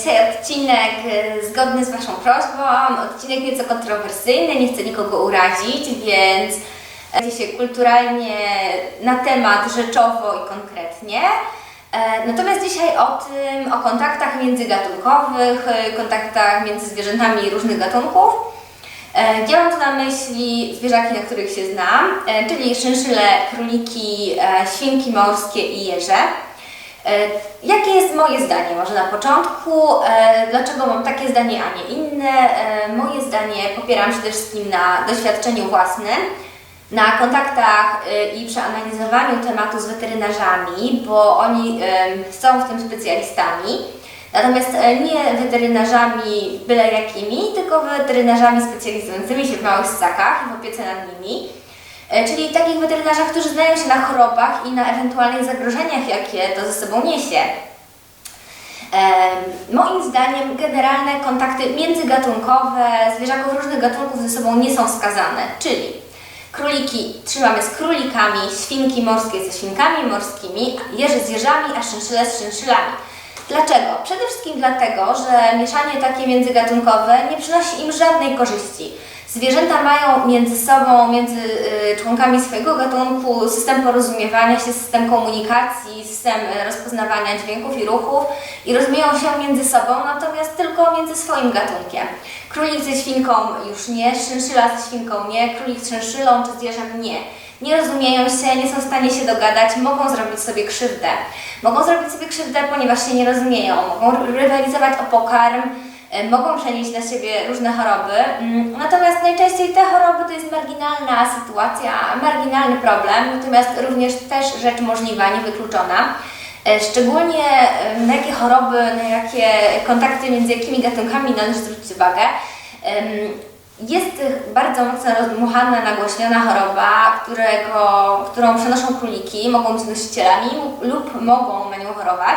Dzisiaj odcinek e, zgodny z Waszą prośbą, odcinek nieco kontrowersyjny, nie chcę nikogo urazić, więc będzie się kulturalnie na temat rzeczowo i konkretnie. E, Natomiast dzisiaj o tym, o kontaktach międzygatunkowych, e, kontaktach między zwierzętami różnych gatunków. E, Ja mam tu na myśli zwierzaki, na których się znam, e, czyli szynszyle, króliki, e, świnki morskie i jeże. E, Jakie jest moje zdanie? Może na początku, e, dlaczego mam takie zdanie, a nie inne? E, Moje zdanie popieram przede wszystkim na doświadczeniu własnym, na kontaktach i przeanalizowaniu tematu z weterynarzami, bo oni są w tym specjalistami. Natomiast nie weterynarzami byle jakimi, tylko weterynarzami specjalizującymi się w małych ssakach i w opiece nad nimi. E, Czyli takich weterynarzach, którzy znają się na chorobach i na ewentualnych zagrożeniach, jakie to ze sobą niesie. Em, Moim zdaniem generalne kontakty międzygatunkowe zwierzaków różnych gatunków ze sobą nie są wskazane, czyli króliki trzymamy z królikami, świnki morskie ze świnkami morskimi, jeże z jeżami, a szynszyle z szynszylami. Dlaczego? Przede wszystkim dlatego, że mieszanie takie międzygatunkowe nie przynosi im żadnej korzyści. Zwierzęta mają między sobą, między y, członkami swojego gatunku system porozumiewania się, system komunikacji, system y, rozpoznawania dźwięków i ruchów i rozumieją się między sobą, natomiast tylko między swoim gatunkiem. Królik ze świnką już nie, szynszyla ze świnką nie, królik z szynszylą czy z jeżem nie. Nie rozumieją się, nie są w stanie się dogadać, mogą zrobić sobie krzywdę. Mogą zrobić sobie krzywdę, ponieważ się nie rozumieją, mogą rywalizować o pokarm, mogą przenieść na siebie różne choroby. Mm, Natomiast najczęściej te choroby to jest marginalna sytuacja, marginalny problem, natomiast również też rzecz możliwa, niewykluczona. E, Szczególnie e, na jakie choroby, na jakie kontakty między jakimi gatunkami należy zwrócić uwagę. Jest bardzo mocno rozdmuchana, nagłośniona choroba, którego, którą przenoszą króliki, mogą być nosicielami lub mogą na nią chorować.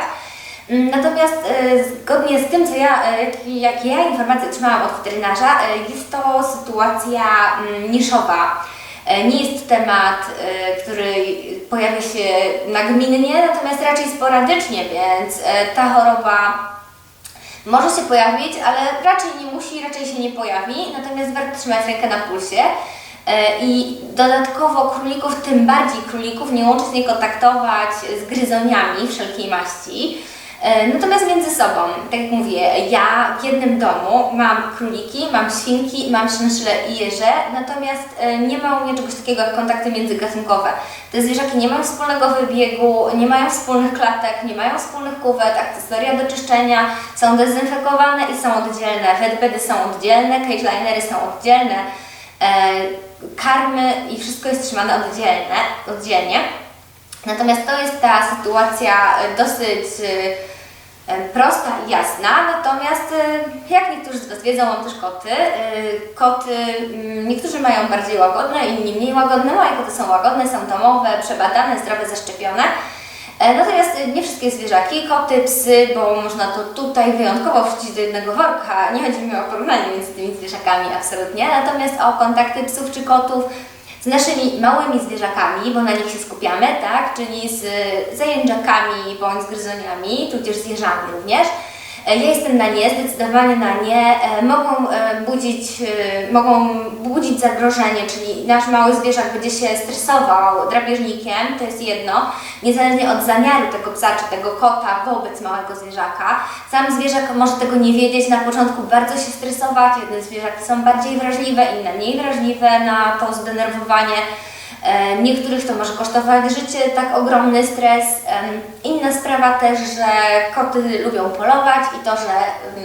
Mm, Natomiast e, zgodnie z tym, co ja, e, jakie jak ja informacje otrzymałam od weterynarza, e, jest to sytuacja mm, niszowa. Nie jest to temat, który pojawia się nagminnie, natomiast raczej sporadycznie, więc ta choroba może się pojawić, ale raczej nie musi, raczej się nie pojawi, natomiast warto trzymać rękę na pulsie. I dodatkowo królików, tym bardziej królików, nie łączyć, nie kontaktować z gryzoniami wszelkiej maści. E, Natomiast między sobą, tak jak mówię, ja w jednym domu mam króliki, mam świnki, mam szynszyle i jeże, natomiast e, nie ma u mnie czegoś takiego jak kontakty międzygatunkowe. Te zwierzaki nie mają wspólnego wybiegu, nie mają wspólnych klatek, nie mają wspólnych kuwet, akcesoria do czyszczenia są dezynfekowane i są oddzielne, wetbedy są oddzielne, cage linery są oddzielne, e, karmy i wszystko jest trzymane oddzielne, oddzielnie. Natomiast to jest ta sytuacja e, dosyć e, e, prosta i jasna, natomiast jak niektórzy z Was wiedzą, mam też koty. Koty, mm, niektórzy mają bardziej łagodne, inni mniej łagodne. Moje koty są łagodne, są domowe, przebadane, zdrowe, zaszczepione. Natomiast nie wszystkie zwierzaki, koty, psy, bo można to tutaj wyjątkowo wrzucić do jednego worka. Nie chodzi mi o porównanie między tymi zwierzakami absolutnie, natomiast o kontakty psów czy kotów z naszymi małymi zwierzakami, bo na nich się skupiamy, tak? Czyli z zajęczakami bądź z gryzoniami, tudzież z jeżami również. E, Ja jestem na nie, zdecydowanie na nie. E, Mogą e, budzić, e, mogą budzić zagrożenie, czyli nasz mały zwierzak będzie się stresował drapieżnikiem, to jest jedno, niezależnie od zamiaru tego psa czy tego kota wobec małego zwierzaka. Sam zwierzak może tego nie wiedzieć, na początku bardzo się stresować, jedne zwierzaki są bardziej wrażliwe, inne mniej wrażliwe na to zdenerwowanie. E, Niektórych to może kosztować życie, tak ogromny stres. Inna sprawa też, że koty lubią polować i to, że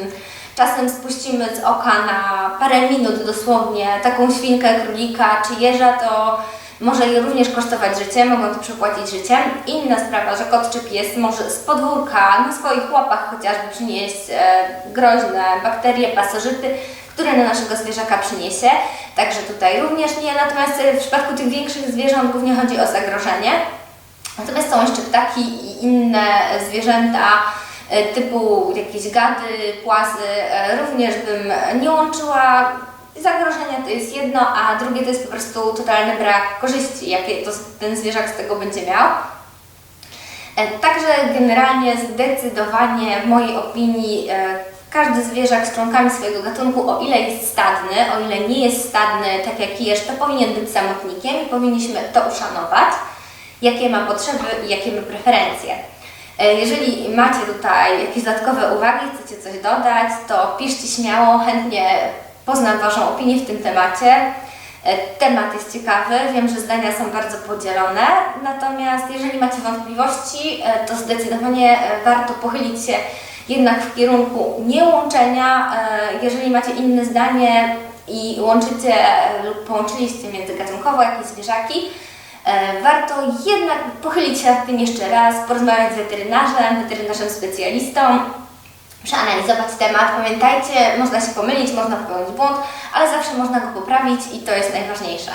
em, czasem spuścimy z oka na parę minut dosłownie taką świnkę, królika czy jeża, to może je również kosztować życie, mogą to przepłacić życiem. Inna sprawa, że kot czy pies może z podwórka na swoich łapach chociażby przynieść e, groźne bakterie, pasożyty, które na naszego zwierzaka przyniesie. Także tutaj również nie, natomiast e, w przypadku tych większych zwierząt głównie chodzi o zagrożenie. Natomiast są jeszcze ptaki i inne zwierzęta e, typu jakieś gady, płazy, e, również bym nie łączyła. Zagrożenia to jest jedno, a drugie to jest po prostu totalny brak korzyści, jakie to ten zwierzak z tego będzie miał. Także generalnie zdecydowanie w mojej opinii każdy zwierzak z członkami swojego gatunku, o ile jest stadny, o ile nie jest stadny tak jak jeż, to powinien być samotnikiem i powinniśmy to uszanować, jakie ma potrzeby i jakie ma preferencje. E, Jeżeli macie tutaj jakieś dodatkowe uwagi, chcecie coś dodać, to piszcie śmiało, chętnie poznam Waszą opinię w tym temacie. E, Temat jest ciekawy, wiem, że zdania są bardzo podzielone, natomiast jeżeli macie wątpliwości, e, to zdecydowanie warto pochylić się jednak w kierunku niełączenia. E, Jeżeli macie inne zdanie i łączycie e, lub połączyliście międzygatunkowo jakieś zwierzaki, e, warto jednak pochylić się nad tym jeszcze raz, porozmawiać z weterynarzem, weterynarzem specjalistą, przeanalizować temat. Pamiętajcie, można się pomylić, można popełnić błąd, ale zawsze można go poprawić i to jest najważniejsze.